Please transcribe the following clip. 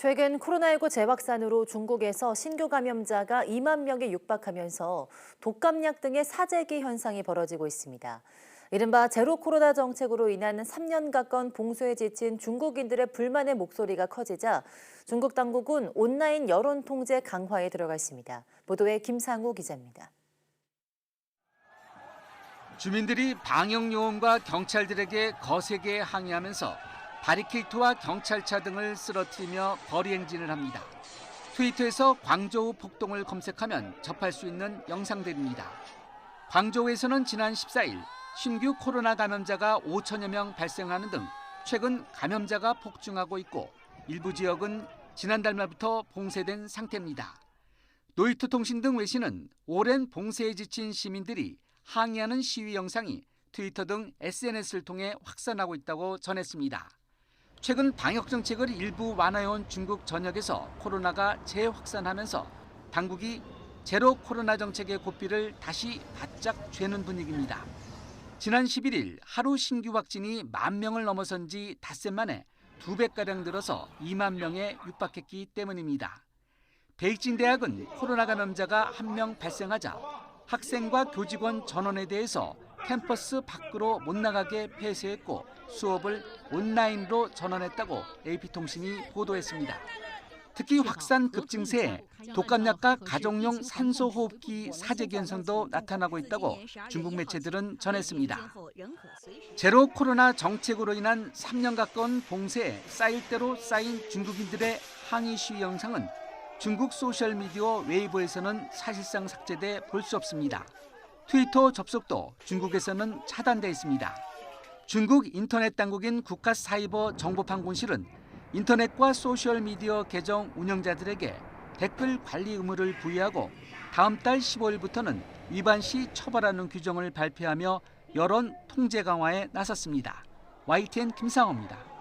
최근 코로나19 재확산으로 중국에서 신규 감염자가 2만 명에 육박하면서 독감약 등의 사재기 현상이 벌어지고 있습니다. 이른바 제로 코로나 정책으로 인한 3년 가까운 봉쇄에 지친 중국인들의 불만의 목소리가 커지자 중국 당국은 온라인 여론 통제 강화에 들어갔습니다. 보도에 김상우 기자입니다. 주민들이 방역 요원과 경찰들에게 거세게 항의하면서 바리케이트와 경찰차 등을 쓰러뜨리며 거리 행진을 합니다. 트위터에서 광저우 폭동을 검색하면 접할 수 있는 영상들입니다. 광저우에서는 지난 14일 신규 코로나 감염자가 5천여 명 발생하는 등 최근 감염자가 폭증하고 있고 일부 지역은 지난달 말부터 봉쇄된 상태입니다. 노이터 통신 등 외신은 오랜 봉쇄에 지친 시민들이 항의하는 시위 영상이 트위터 등 SNS를 통해 확산하고 있다고 전했습니다. 최근 방역 정책을 일부 완화해온 중국 전역에서 코로나가 재확산하면서 당국이 제로 코로나 정책의 고삐를 다시 바짝 죄는 분위기입니다. 지난 11일 하루 신규 확진이 만 명을 넘어선 지 닷새 만에 두 배가량 늘어서 2만 명에 육박했기 때문입니다. 베이징 대학은 코로나 감염자가 한 명 발생하자 학생과 교직원 전원에 대해서 캠퍼스 밖으로 못 나가게 폐쇄했고 수업을 온라인으로 전환했다고 AP통신이 보도했습니다. 특히 확산 급증세에 독감약과 가정용 산소호흡기 사재기 현상도 나타나고 있다고 중국 매체들은 전했습니다. 제로 코로나 정책으로 인한 3년 가까운 봉쇄에 쌓일 대로 쌓인 중국인들의 항의 시위 영상은 중국 소셜미디어 웨이보에서는 사실상 삭제돼 볼 수 없습니다. 트위터 접속도 중국에서는 차단돼 있습니다. 중국 인터넷 당국인 국가사이버 정보판공실은 인터넷과 소셜미디어 계정 운영자들에게 댓글 관리 의무를 부여하고 다음 달 15일부터는 위반 시 처벌하는 규정을 발표하며 여론 통제 강화에 나섰습니다. YTN 김상호입니다.